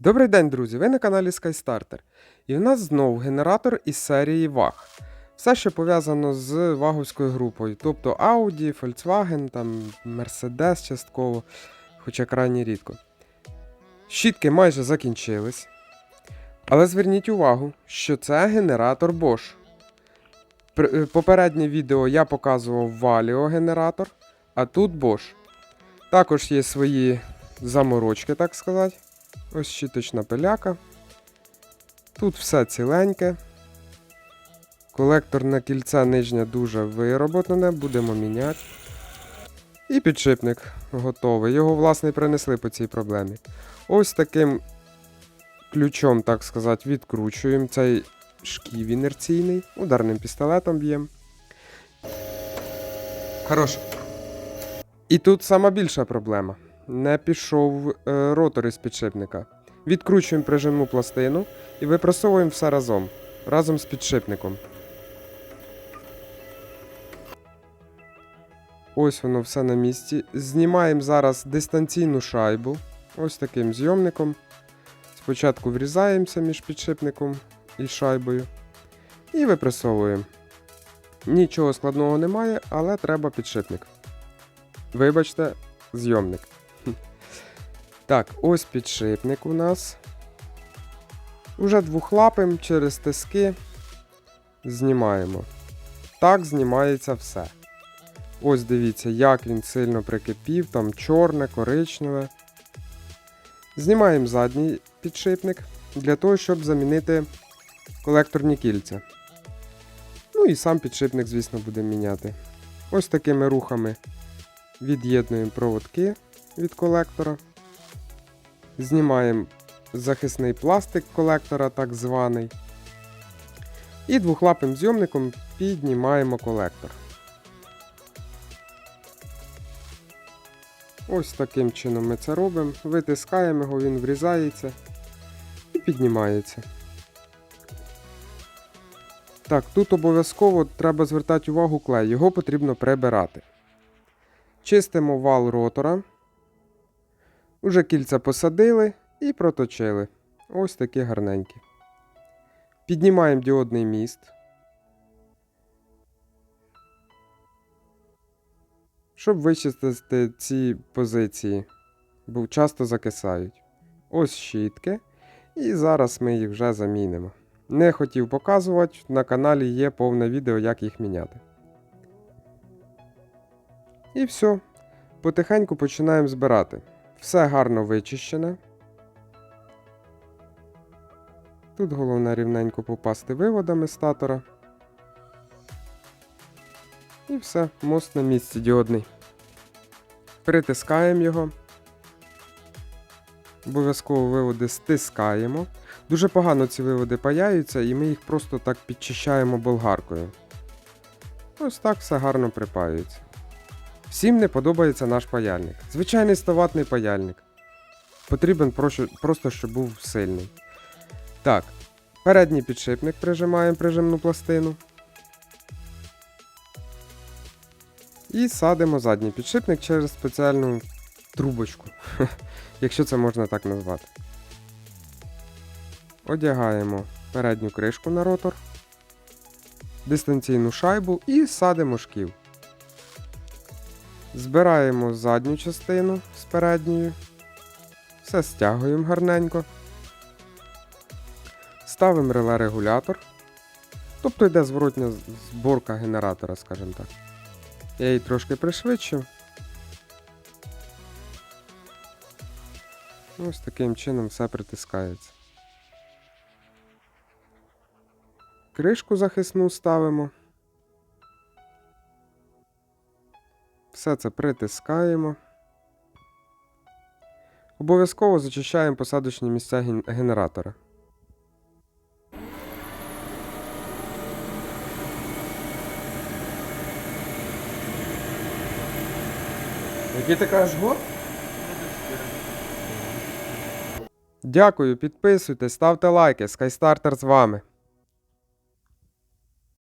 Добрий день, друзі! Ви на каналі SkyStarter. І в нас знову генератор із серії VAG. Все, що пов'язано з ваговською групою, тобто Audi, Volkswagen, там, Mercedes частково, хоча крайні рідко. Щітки майже закінчились. Але зверніть увагу, що це генератор Bosch. Е, Попереднє відео я показував Valio генератор, а тут Bosch. Також є свої заморочки, так сказати. Ось щіточна пиляка. Тут все ціленьке. Колекторне кільце нижнє дуже вироботане, будемо міняти. І підшипник готовий. Його, власне, принесли по цій проблемі. Ось таким ключом, так сказати, відкручуємо цей шків інерційний, ударним пістолетом б'ємо. Хорош. І тут сама більша проблема. Не пішов е, ротор із підшипника. Відкручуємо прижимну пластину і випрасовуємо все разом. Разом з підшипником. Ось воно все на місці. Знімаємо зараз дистанційну шайбу. Ось таким зйомником. Спочатку врізаємося між підшипником і шайбою. І випресовуємо. Нічого складного немає, але треба підшипник. Вибачте, зйомник. Так, ось підшипник у нас. Уже двохлапим через тиски знімаємо. Так знімається все. Ось дивіться, як він сильно прикипів, там чорне, коричневе. Знімаємо задній підшипник для того, щоб замінити колекторні кільця. Ну і сам підшипник, звісно, будемо міняти. Ось такими рухами від'єднуємо проводки від колектора. Знімаємо захисний пластик колектора, так званий. І двохлапим зйомником піднімаємо колектор. Ось таким чином ми це робимо. Витискаємо його, він врізається і піднімається. Так, тут обов'язково треба звертати увагу клей, його потрібно прибирати. Чистимо вал ротора. Уже кільця посадили і проточили. Ось такі гарненькі. Піднімаємо діодний міст. Щоб вичистити ці позиції, бо часто закисають. Ось щітки. І зараз ми їх вже замінимо. Не хотів показувати, на каналі є повне відео, як їх міняти. І все. Потихеньку починаємо збирати. Все гарно вичищене. Тут головне рівненько попасти виводами статора. І все, мост на місці діодний. Притискаємо його. Обов'язково виводи стискаємо. Дуже погано ці виводи паяються, і ми їх просто так підчищаємо болгаркою. Ось так все гарно припаюється. Всім не подобається наш паяльник. Звичайний 100-ваттний паяльник. Потрібен просто, щоб був сильний. Так, передній підшипник прижимаємо прижимну пластину. І садимо задній підшипник через спеціальну трубочку, якщо це можна так назвати. Одягаємо передню кришку на ротор, дистанційну шайбу і садимо шків. Збираємо задню частину з передньою. Все стягуємо гарненько. Ставимо реле-регулятор. Тобто йде зворотня зборка генератора, скажімо так. Я її трошки пришвидшив. Ось таким чином все притискається. Кришку захисну ставимо. Все це притискаємо. Обов'язково зачищаємо посадочні місця ген- генератора. Який ти кажеш год? Дякую, підписуйтесь, ставте лайки. SkyStarter з вами.